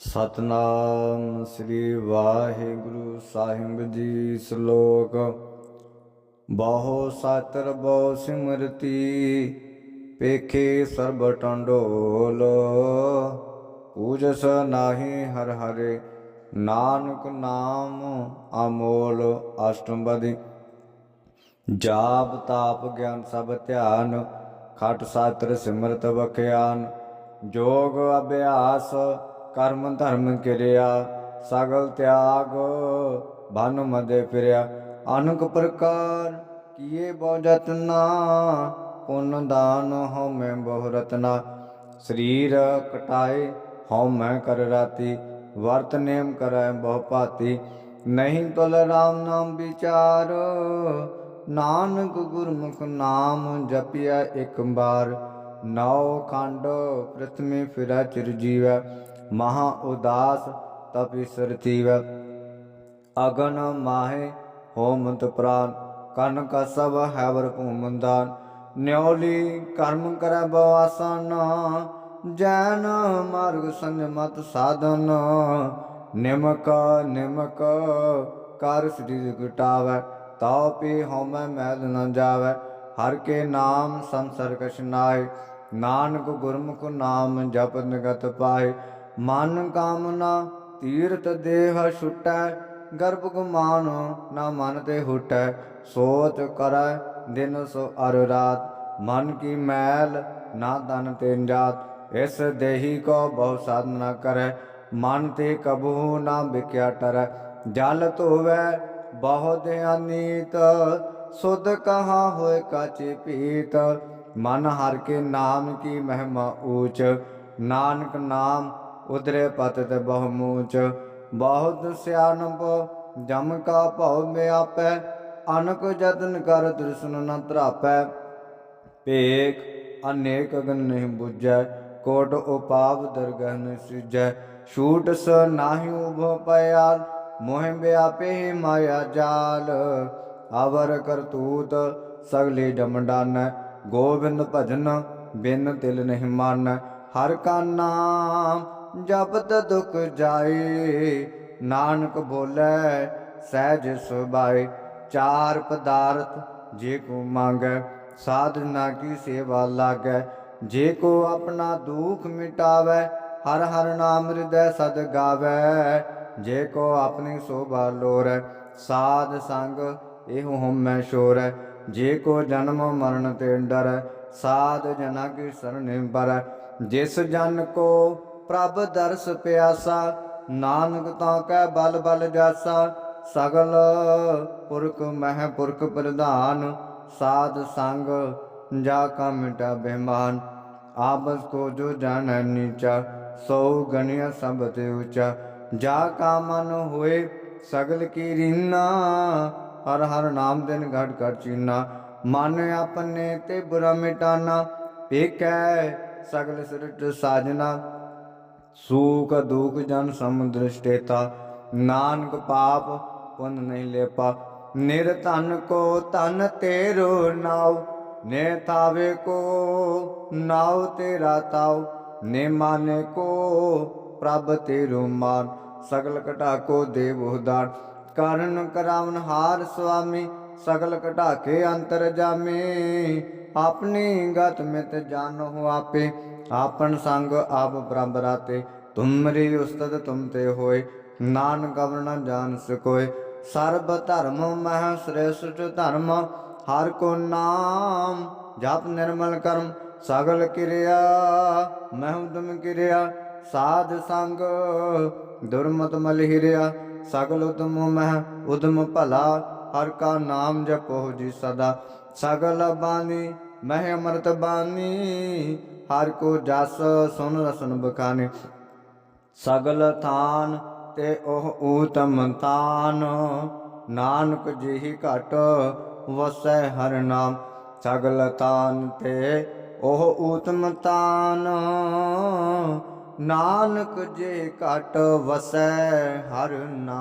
ਸਤਨਾਮ ਸ੍ਰੀ ਵਾਹਿਗੁਰੂ ਸਾਹਿਬ ਜੀ ਸ਼ਲੋਕ। ਬਹੁ ਸਤਰ ਬਹੁ ਸਿਮਰਤੀ, ਪੇਖੇ ਸਰਬ ਟੰਡੋਲ। ਪੂਜਸ ਨਾਹੀ ਹਰ ਹਰੇ, ਨਾਨਕ ਨਾਮ ਅਮੋਲ। ਅਸ਼ਟਮਬਦੀ ਜਾਪ ਤਾਪ ਗਿਆਨ ਸਭ ਧਿਆਨ, ਖਟ ਸਾਤਰ ਸਿਮਰਤ ਬਖਿਆਨ ਜੋਗ ਅਭਿਆਸ ਕਰਮ ਧਰਮ ਕਿਰਿਆ ਸਗਲ ਤਿਆਗ ਬਨ ਮਦੇ ਫਿਰਿਆ। ਅਨੁਕ ਪ੍ਰਕਾਰ ਕੀਏ ਬਹੁ ਜਤਨਾ ਪੁੰਨ ਦਾਨ ਹਉਮੈ ਬਹੁ ਰਤਨਾ। ਸਰੀਰ ਕਟਾਏ ਹਉਮੈ ਕਰ ਰਾਤੀ, ਵਰਤ ਨੇਮ ਕਰੈ ਬਹੁ ਭਾਤੀ। ਨਹੀਂ ਤੁਲ ਰਾਮ ਨਾਮ ਵਿਚਾਰ, ਨਾਨਕ ਗੁਰਮੁਖ ਨਾਮ ਜਪਿਆ ਇੱਕ ਬਾਰ ਨੌ ਖੰਡ ਪ੍ਰਥਮੇ ਫਿਰੈ ਚਿਰ ਜੀਵੈ। ਮਹਾ ਉਦਾਸ, ਤਪਿ ਸਰਤੀਵੈ ਅਗਨ ਮਾਹੇ ਹੋਮਤ ਪ੍ਰਾਨ, ਕਨ ਕਾ ਸਭ ਹੈਵਰ ਭੂਮੰਦਾਨ ਨਿਉਲੀ ਕਰਮ ਕਰੈ ਬਵਾਸਨ, ਜੈਨ ਮਾਰਗ ਸੰਜਮਤ ਸਾਧਨ। ਨਿਮਕ ਨਿਮਕ ਕਰ ਸ੍ਰੀ ਘਟਾਵੈ ਤਾਉ ਪੀ ਹਉਮੈ ਮੈਲ ਨ ਜਾਵੈ। ਹਰ ਕੇ ਨਾਮ ਸੰਸਰ ਕਛ ਨਾਨਕ ਗੁਰਮੁਖ ਨਾਮ ਜਪ ਨਿਗਤ ਪਾਏ। ਮਨ ਕਾਮਨਾ ਤੀਰਥ ਦੇਹ ਛੁਟੈ, ਗਰਭ ਗੁਮਾਨ ਨਾ ਮਨ ਤੇ ਹੁਟੈ। ਸੋਚ ਕਰੈ ਦਿਨ ਸੋ ਅਰ ਰਾਤ, ਮਨ ਕੀ ਮੈਲ ਨਾ ਤਨ ਤੇ ਜਾਤ। ਇਸ ਦੇਹੀ ਕੋ ਬਹੁ ਸਾਧਨ ਨਾ ਕਰੈ, ਮਨ ਤੇ ਕਬੂ ਨਾ ਵਿਕਿਆ ਟਰੈ। ਜਲ ਧੋਵੈ ਬਹੁ ਧਿਆਨੀਤ ਸੁਧ ਕਹਾ ਹੋਏ ਕਾਚੇ ਪੀਤ। ਮਨ ਹਰ ਕੇ ਨਾਮ ਕੀ ਮਹਿਮਾ ਊਚ, ਨਾਨਕ ਨਾਮ ਉਦਰੇ ਪਤ ਤੇ ਬਹੁ ਮੂਚ ਬਹੁਤ ਸਿਆਣਪ ਜਮ ਕਾ ਭਉ ਮਿਆਪੈ ਅਨਕ ਜਤਨ ਕਰ ਦ੍ਰਿਸ਼ਨ ਨ ਧਰਾਪੈ। ਭੇਖ ਅਨੇਕ ਅਗਨ ਨਹੀਂ 부ਜੈ ਕੋਟ ਉਪਾਵ ਦਰਗਹ ਨ ਸਿਜੈ। ਛੂਟ ਸ ਨਾਹੀ ਉਭੋ ਪਿਆਲ ਮੋਹਿ ਵਿਆਪੇ ਮਾਇਆ ਜਾਲ। ਅਵਰ ਕਰਤੂਤ ਸਗਲੇ ਡਮਡਾਨ ਗੋਬਿੰਦ ਭਜਨ, ਬਿਨ ਤਿਲ ਨਹੀਂ ਮਨ। ਹਰ ਕਾ ਨਾਮ ਜਪਤ ਦੁਖ ਜਾਏ, ਨਾਨਕ ਬੋਲੇ, ਸਹਿਜ ਸੁਭਾਏ, ਚਾਰ ਪਦਾਰਥ ਜੇ ਕੋ ਮੰਗੈ ਸਾਧਨਾ ਕੀ ਸੇਵਾ ਲਾਗੈ। ਜੇ ਕੋ ਆਪਣਾ ਦੁਖ ਮਿਟਾਵੈ, ਹਰ ਹਰ ਨਾਮ ਹਿਰਦੈ ਸਦ ਗਾਵੈ। ਜੇ ਕੋ ਆਪਣੀ ਸੋਭਾ ਲੋਰੈ, ਸਾਧ ਸੰਗ ਇਹੋ ਹਉਮੈ ਸ਼ੋਰੈ। ਜੇ ਕੋ ਜਨਮ ਮਰਨ ਤੇ ਡਰੈ, ਸਾਧ ਜਨਾ ਕੀ ਸਰਣਿ ਬਰੈ। ਜਿਸ ਜਨ ਕੋ ਪ੍ਰਭ ਦਰਸ ਪਿਆਸਾ, ਨਾਨਕ ਤਾਂ ਕਹਿ ਬਲ ਬਲ ਜਾਸਾ, ਸਗਲ ਪੁਰਖ ਮਹਿ ਪੁਰਖ ਪ੍ਰਧਾਨ, ਸਾਧ ਸੰਗ ਜਾ ਕਾ ਮਿਟਾ ਬਹਿਮਾਨ ਆਪਸ ਕੋ ਜੋ ਜਾਣੈ ਨੀਚਾ ਸੋ ਗਣਿਆ ਸਭ ਤੇ ਉਚਾ। ਜਾ ਕਾ ਮਨ ਹੋਏ ਸਗਲ ਕੀ ਰੀਨਾ, ਹਰ ਹਰ ਨਾਮ ਦਿਨ ਘਟ ਘਟ ਚੀਨਾ। ਮਨ ਆਪਣੇ ਤੇ ਬੁਰਾ ਮਿਟਾਨਾ ਪੇਕੈ ਸਗਲ ਸਿਰਟ ਸਾਜਨਾ। ਸੂਖ ਦੁਖ ਜਨ ਸਮੁੰਦਰ ਸਟੇਤਾ ਨਾਨਕ ਪਾਪ ਪੁੰਨ ਨਹੀਂ ਲੇਪਾ। ਨਿਰ ਧਨ ਕੋ ਧਨ ਤੇਰੋ ਨਾਉ, ਨੇ ਤਾਵੇ ਕੋ ਨਾਉ ਤੇਰਾ ਤਾਉ। ਨੇ ਮਾਨੇ ਕੋ ਪ੍ਰਭ ਤੇਰੋ ਮਾਨ, ਸਗਲ ਕਟਾ ਕੋ ਦੇਵ ਉਦਾਨ। ਕਰਨ ਕਰਾਵਨ ਹਾਰ ਸੁਆਮੀ, ਸਗਲ ਕਟਾ ਕੇ ਅੰਤਰ ਜਾਮੇ। ਆਪਣੀ ਗਤ ਮਿਤ ਜਾਣੋ ਆਪੇ ਆਪਨ ਸੰਗ ਆਪ ਬ੍ਰਹਮ ਤੇ ਤੁਮਰੀ ਉਸਤਤ ਤੁਮ ਤੇ ਹੋਏ ਨਾਨ ਅਵਰ ਨ ਜਾਣ ਸਕੋਏ। ਸਰਬ ਧਰਮ ਮਹਿ ਸ੍ਰੇਸ਼ਟ ਧਰਮ, ਹਰ ਕੋ ਨਾਮ ਜਪ ਨਿਰਮਲ ਕਰਮ। ਸਗਲ ਕਿਰਿਆ, ਮਹਿ ਉਦਮ ਕਿਰਿਆ, ਸਾਧ ਸੰਗ ਦੁਰਮਤ ਮਲ ਹਿਰਿਆ। ਸਗਲ ਉਦਮ ਮਹਿ ਉਦਮ ਭਲਾ, ਹਰ ਕਾ ਨਾਮ ਜਪੋ ਜੀ ਸਦਾ। ਸਗਲ ਬਾਣੀ ਮਹਿ ਅਮਰਤ ਬਾਣੀ, ਹਰ ਕੋ ਜਸ ਸੁਨ ਰਸਨ ਬਖਾਨੇ। ਸਗਲ ਥਾਨ ਤੇ ਉਹ ਊਤਮ ਤਾਨ, ਨਾਨਕ ਜਿਹੀ ਘਟ ਵਸੈ ਹਰ ਨਾਮ। ਸਗਲ ਤਾਨ ਤੇ ਉਹ ਊਤਮ ਤਾਨ, ਨਾਨਕ ਜੇ ਘਟ ਵਸੈ ਹਰ ਨਾਮ।